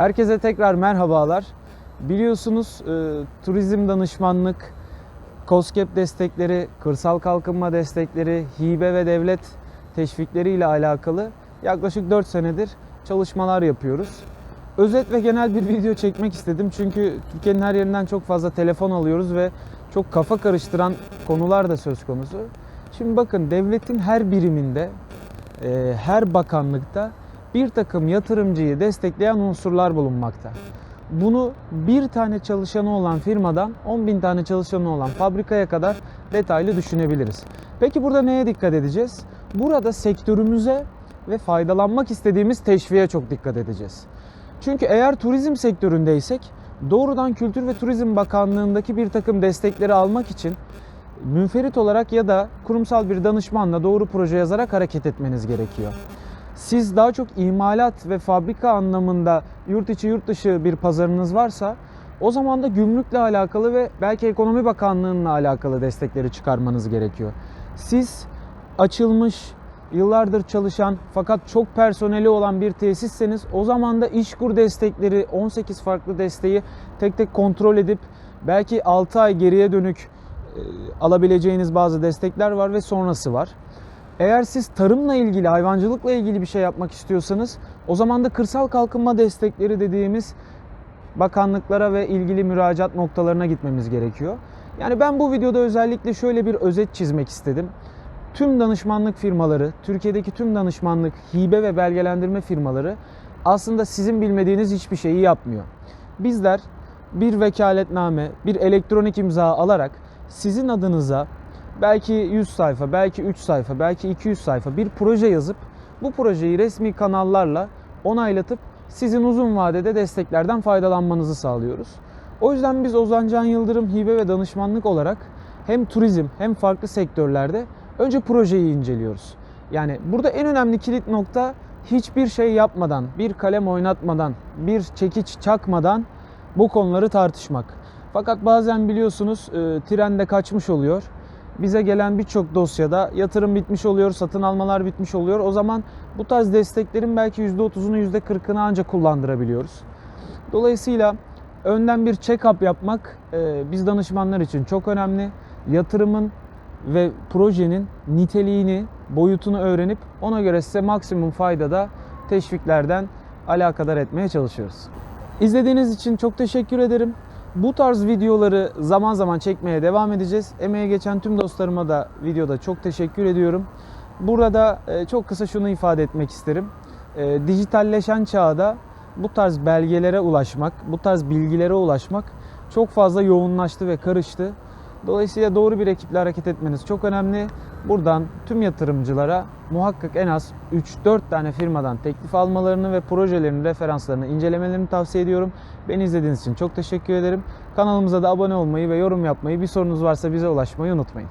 Herkese tekrar merhabalar. Biliyorsunuz e, turizm danışmanlık, COSGAP destekleri, kırsal kalkınma destekleri, hibe ve devlet teşvikleri ile alakalı yaklaşık 4 senedir çalışmalar yapıyoruz. Özet ve genel bir video çekmek istedim çünkü Türkiye'nin her yerinden çok fazla telefon alıyoruz ve çok kafa karıştıran konular da söz konusu. Şimdi bakın devletin her biriminde, e, her bakanlıkta bir takım yatırımcıyı destekleyen unsurlar bulunmakta. Bunu bir tane çalışanı olan firmadan 10 bin tane çalışanı olan fabrikaya kadar detaylı düşünebiliriz. Peki burada neye dikkat edeceğiz? Burada sektörümüze ve faydalanmak istediğimiz teşviğe çok dikkat edeceğiz. Çünkü eğer turizm sektöründeysek doğrudan Kültür ve Turizm Bakanlığı'ndaki bir takım destekleri almak için münferit olarak ya da kurumsal bir danışmanla doğru proje yazarak hareket etmeniz gerekiyor. Siz daha çok imalat ve fabrika anlamında yurt içi yurt dışı bir pazarınız varsa o zaman da gümrükle alakalı ve belki Ekonomi Bakanlığı'nla alakalı destekleri çıkarmanız gerekiyor. Siz açılmış, yıllardır çalışan fakat çok personeli olan bir tesisseniz o zaman da işkur destekleri 18 farklı desteği tek tek kontrol edip belki 6 ay geriye dönük e, alabileceğiniz bazı destekler var ve sonrası var. Eğer siz tarımla ilgili, hayvancılıkla ilgili bir şey yapmak istiyorsanız o zaman da kırsal kalkınma destekleri dediğimiz bakanlıklara ve ilgili müracaat noktalarına gitmemiz gerekiyor. Yani ben bu videoda özellikle şöyle bir özet çizmek istedim. Tüm danışmanlık firmaları, Türkiye'deki tüm danışmanlık, hibe ve belgelendirme firmaları aslında sizin bilmediğiniz hiçbir şeyi yapmıyor. Bizler bir vekaletname, bir elektronik imza alarak sizin adınıza belki 100 sayfa, belki 3 sayfa, belki 200 sayfa bir proje yazıp bu projeyi resmi kanallarla onaylatıp sizin uzun vadede desteklerden faydalanmanızı sağlıyoruz. O yüzden biz Ozan Can Yıldırım hibe ve danışmanlık olarak hem turizm hem farklı sektörlerde önce projeyi inceliyoruz. Yani burada en önemli kilit nokta hiçbir şey yapmadan, bir kalem oynatmadan, bir çekiç çakmadan bu konuları tartışmak. Fakat bazen biliyorsunuz e, trende kaçmış oluyor. Bize gelen birçok dosyada yatırım bitmiş oluyor, satın almalar bitmiş oluyor. O zaman bu tarz desteklerin belki %30'unu %40'ını ancak kullandırabiliyoruz. Dolayısıyla önden bir check-up yapmak e, biz danışmanlar için çok önemli. Yatırımın ve projenin niteliğini, boyutunu öğrenip ona göre size maksimum fayda da teşviklerden alakadar etmeye çalışıyoruz. İzlediğiniz için çok teşekkür ederim. Bu tarz videoları zaman zaman çekmeye devam edeceğiz. Emeğe geçen tüm dostlarıma da videoda çok teşekkür ediyorum. Burada e, çok kısa şunu ifade etmek isterim. E, Dijitalleşen çağda bu tarz belgelere ulaşmak, bu tarz bilgilere ulaşmak çok fazla yoğunlaştı ve karıştı. Dolayısıyla doğru bir ekiple hareket etmeniz çok önemli. Buradan tüm yatırımcılara muhakkak en az 3-4 tane firmadan teklif almalarını ve projelerin referanslarını incelemelerini tavsiye ediyorum. Beni izlediğiniz için çok teşekkür ederim. Kanalımıza da abone olmayı ve yorum yapmayı, bir sorunuz varsa bize ulaşmayı unutmayın.